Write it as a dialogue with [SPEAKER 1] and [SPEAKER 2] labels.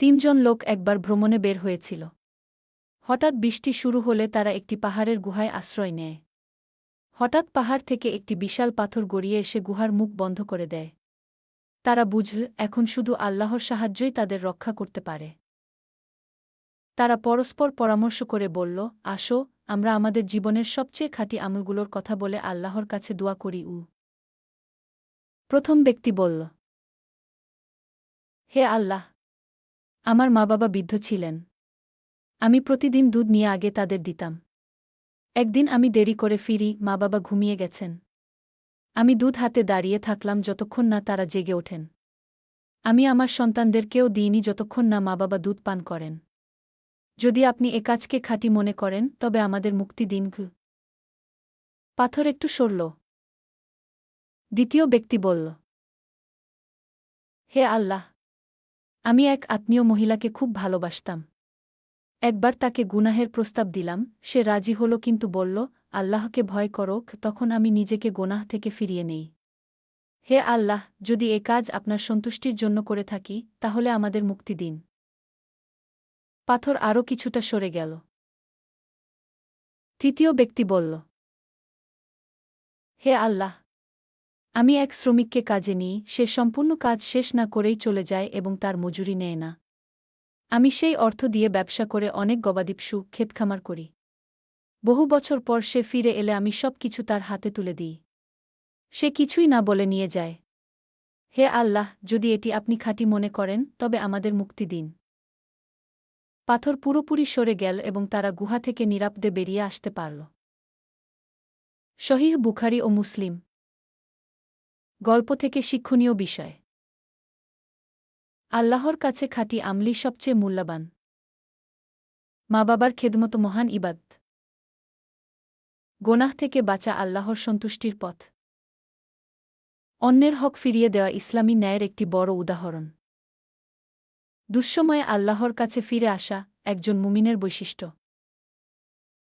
[SPEAKER 1] তিনজন লোক একবার ভ্রমণে বের হয়েছিল। হঠাৎ বৃষ্টি শুরু হলে তারা একটি পাহাড়ের গুহায় আশ্রয় নেয়। হঠাৎ পাহাড় থেকে একটি বিশাল পাথর গড়িয়ে এসে গুহার মুখ বন্ধ করে দেয়। তারা বুঝল, এখন শুধু আল্লাহর সাহায্যই তাদের রক্ষা করতে পারে। তারা পরস্পর পরামর্শ করে বলল, আসো, আমরা আমাদের জীবনের সবচেয়ে খাঁটি আমলগুলোর কথা বলে আল্লাহর কাছে দোয়া করি উ প্রথম ব্যক্তি বলল, হে আল্লাহ আমার মা বাবা বৃদ্ধ ছিলেন। আমি প্রতিদিন দুধ নিয়ে আগে তাদের দিতাম। একদিন আমি দেরি করে ফিরি মা বাবা ঘুমিয়ে গেছেন। আমি দুধ হাতে দাঁড়িয়ে থাকলাম যতক্ষণ না তারা জেগে ওঠেন। আমি আমার সন্তানদেরকেও দিইনি যতক্ষণ না মা বাবা দুধ পান করেন। যদি আপনি এ কাজকে খাঁটি মনে করেন, তবে আমাদের মুক্তি দিন পাথর একটু সরল। দ্বিতীয় ব্যক্তি বলল, হে আল্লাহ আমি এক আত্মীয় মহিলাকে খুব ভালোবাসতাম। একবার তাকে গুনাহের প্রস্তাব দিলাম, সে রাজি হল কিন্তু বলল, আল্লাহকে ভয় করক তখন আমি নিজেকে গোনাহ থেকে ফিরিয়ে নেই। হে আল্লাহ, যদি এ কাজ আপনার সন্তুষ্টির জন্য করে থাকি, তাহলে আমাদের মুক্তি দিন। পাথর আরও কিছুটা সরে গেল। তৃতীয় ব্যক্তি বলল, হে আল্লাহ আমি এক শ্রমিককে কাজে নিই, সে সম্পূর্ণ কাজ শেষ না করেই চলে যায় এবং তার মজুরি নেয় না। আমি সেই অর্থ দিয়ে ব্যবসা করে অনেক গবাদিপশু ক্ষেতখামার করি। বহু বছর পর সে ফিরে এলে আমি সব কিছু তার হাতে তুলে দিই। সে কিছুই না বলে নিয়ে যায়। হে আল্লাহ, যদি এটি আপনি খাঁটি মনে করেন, তবে আমাদের মুক্তি দিন। পাথর পুরোপুরি সরে গেল এবং তারা গুহা থেকে নিরাপদে বেরিয়ে আসতে পারল। শহীহ বুখারি ও মুসলিম গল্প থেকে শিক্ষণীয় বিষয়। আল্লাহর কাছে খাঁটি আমলি সবচেয়ে মূল্যবান। মা বাবার খেদমত মহান ইবাদ। গোনাহ থেকে বাঁচা আল্লাহর সন্তুষ্টির পথ। অন্যের হক ফিরিয়ে দেওয়া ইসলামী ন্যায়ের একটি বড় উদাহরণ। দুঃসময়ে আল্লাহর কাছে ফিরে আসা একজন মুমিনের বৈশিষ্ট্য।